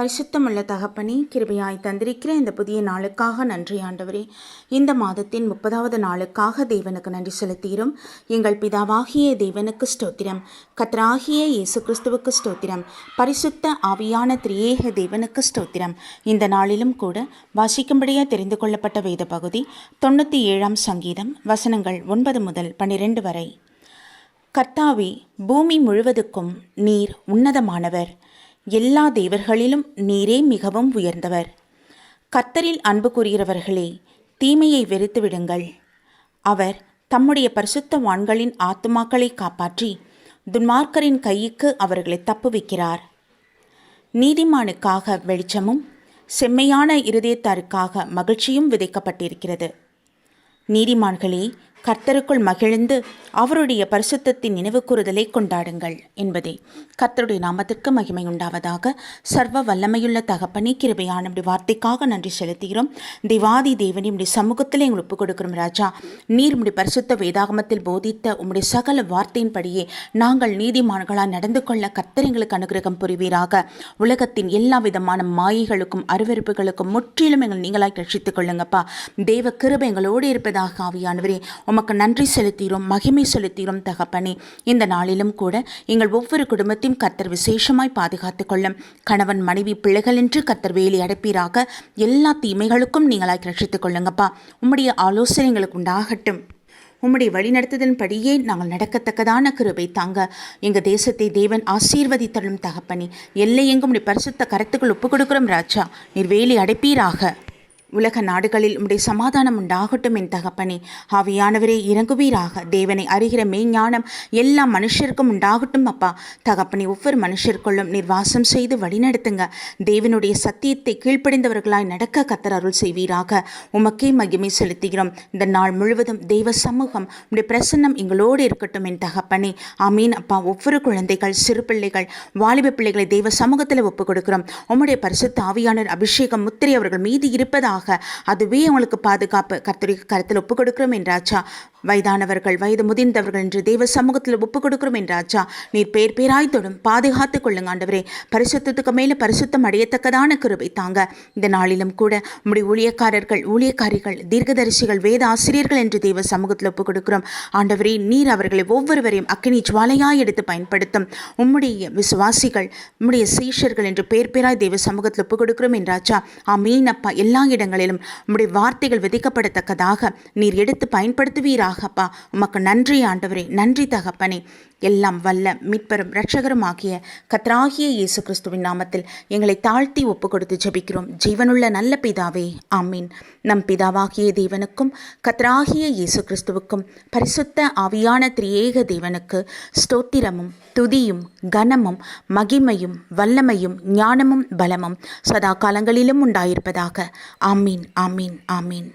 பரிசுத்தமுள்ள தகப்பனே கிருபையாய் தந்திருக்கிற இந்த புதிய நாளுக்காக நன்றி ஆண்டவரே. இந்த மாதத்தின் முப்பதாவது நாளுக்காக தேவனுக்கு நன்றி செலுத்தீரும் எங்கள் பிதாவாகிய தேவனுக்கு ஸ்தோத்திரம். கத்ராகிய இயேசு கிறிஸ்துவுக்கு ஸ்தோத்திரம். பரிசுத்த ஆவியான திரியேக தேவனுக்கு ஸ்தோத்திரம். இந்த நாளிலும் கூட வாசிக்கும்படியாக தெரிந்து கொள்ளப்பட்ட வேத பகுதி தொண்ணூற்றி ஏழாம் சங்கீதம் வசனங்கள் ஒன்பது முதல் பன்னிரெண்டு வரை. கர்த்தாவே பூமி முழுவதுக்கும் நீர் உன்னதமானவர். எல்லா தேவர்களிலும் நீரே மிகவும் உயர்ந்தவர். கர்த்தரில் அன்பு கூறுகிறவர்களே தீமையை வெறுத்து விடுங்கள். அவர் தம்முடைய பரிசுத்த வான்களின் ஆத்துமாக்களை காப்பாற்றி துன்மார்க்கரின் கைக்கு அவர்களை தப்புவிக்கிறார். நீதிமானுக்காக வெளிச்சமும் செம்மையான இருதயத்தாருக்காக மகிழ்ச்சியும் விதைக்கப்பட்டிருக்கிறது. நீதிமான்களே கர்த்தருக்குள் மகிழ்ந்து அவருடைய பரிசுத்தத்தின் நினைவு கூறுதலை கொண்டாடுங்கள் என்பதே. கர்த்தருடைய நாமத்திற்கு மகிமை உண்டாவதாக. சர்வ வல்லமையுள்ள தகப்பனே கிருபையான இப்படி வார்த்தைக்காக நன்றி செலுத்துகிறோம். திவாதி தேவனி உடைய சமூகத்தில் எங்களை ஒப்புக் கொடுக்கிறோம் ராஜா. நீர் உடைய பரிசுத்த வேதாகமத்தில் போதித்த உம்முடைய சகல வார்த்தையின்படியே நாங்கள் நீதிமான்களாக நடந்து கொள்ள கர்த்தர் எங்களுக்கு அனுகிரகம் புரிவீராக. உலகத்தின் எல்லா விதமான மாயைகளுக்கும் அருவருப்புகளுக்கும் முற்றிலும் எங்கள் நீங்களாய் ரட்சித்துக் கொள்ளுங்கப்பா. தேவ கிருபை எங்களோடு இருப்பதாக ஆவியானவரே உமக்கு நன்றி செலுத்தீரோம் மகிமை செலுத்துகிறோம் தகப்பனே. இந்த நாளிலும் கூட எங்கள் ஒவ்வொரு குடும்பத்தையும் கர்த்தர் விசேஷமாய் பாதுகாத்துக் கொள்ளும். கணவன் மனைவி பிள்ளைகள் என்று கர்த்தர் வேலி அடைப்பீராக. எல்லா தீமைகளுக்கும் நீங்களாய் ரட்சித்துக் கொள்ளுங்கப்பா. உம்முடைய ஆலோசனை எங்களுக்கு உண்டாகட்டும். உம்முடைய வழிநடத்துதன்படியே நாங்கள் நடக்கத்தக்கதான கிருபை தாங்க. எங்கள் தேசத்தை தேவன் ஆசீர்வதித்தரும் தகப்பனி. எல்லை எங்கும் உடைய பரிசுத்த கருத்துக்கள் ஒப்புக் கொடுக்கிறோம் ராஜா. நீர் வேலி அடைப்பீராக. உலக நாடுகளில் உம்முடைய சமாதானம் உண்டாகட்டும் என் தகப்பனே. ஆவியானவரே இறங்குவீராக. தேவனை அறிகிற மெய்ஞானம் எல்லா மனுஷருக்கும் உண்டாகட்டும் அப்பா. தகப்பனே ஒவ்வொரு மனுஷருக்குள்ளும் நிர்வாசம் செய்து வழிநடத்துங்க. தேவனுடைய சத்தியத்தை கீழ்ப்படைந்தவர்களாய் நடக்க கத்தர் அருள் செய்வீராக. உமக்கே மகிமை செலுத்துகிறோம். இந்த நாள் முழுவதும் தெய்வ சமூகம் உடைய பிரசன்னம் எங்களோடு இருக்கட்டும் என் தகப்பனே. அமீன் அப்பா. ஒவ்வொரு குழந்தைகள் சிறு பிள்ளைகள் வாலிப பிள்ளைகளை தெய்வ சமூகத்தில் ஒப்புக் கொடுக்கிறோம் உம்முடைய பரிசுத்த ஆவியானர் அபிஷேகம் முத்திரை அவர்கள் மீது இருப்பதாக அதுவே அவங்களுக்கு பாதுகாப்பு. கர்த்தருக்கு கருத்தில் ஒப்புக் கொடுக்கிறோம் என்றாச்சா வயதானவர்கள் வயது முதிர்ந்தவர்கள் என்று தேவ சமூகத்தில் ஒப்புக் கொடுக்கிறோம் என்றாச்சா நீர் பேர் பேராய் தொடும். பாதுகாத்துக் கொள்ளுங்க ஆண்டவரே. பரிசுத்தத்துக்கு மேலே பரிசுத்தம் அடையத்தக்கதான கிருபை தாங்க. இந்த நாளிலும் கூட நம்முடைய ஊழியக்காரர்கள் ஊழியக்காரிகள் தீர்க்கதரிசிகள் வேத ஆசிரியர்கள் என்று தெய்வ சமூகத்தில் ஒப்புக் கொடுக்கிறோம் ஆண்டவரே நீர் அவர்களை ஒவ்வொருவரையும் அக்கினி ஜுவாலையாய் எடுத்து பயன்படுத்தும். உம்முடைய விசுவாசிகள் உம்முடைய சீஷர்கள் என்று பேர் பேராய் தெய்வ சமூகத்தில் ஒப்புக் கொடுக்கிறோம் என்றாச்சா ஆமீன் அப்பா. எல்லா இடங்களும் காரியங்களிலும் உம்முடைய வார்த்தைகள் விதிக்கப்படத்தக்கதாக நீர் எடுத்து பயன்படுத்துவீராகப்பா. உமக்கு நன்றி ஆண்டவரே நன்றி தகப்பனே. எல்லாம் வல்ல மீட்பெரும் ரட்சகரும் ஆகிய கத்ராகிய இயேசு கிறிஸ்துவின் நாமத்தில் எங்களை தாழ்த்தி ஒப்பு கொடுத்து ஜெபிக்கிறோம். ஜீவனுள்ள நல்ல பிதாவே ஆமீன். நம் பிதாவாகிய தேவனுக்கும் கத்ராகிய இயேசு கிறிஸ்துவுக்கும் பரிசுத்த ஆவியான திரியேக தேவனுக்கு ஸ்தோத்திரமும் துதியும் கனமும் மகிமையும் வல்லமையும் ஞானமும் பலமும் சதா காலங்களிலும் உண்டாயிருப்பதாக. ஆமீன் ஆமீன் ஆமீன்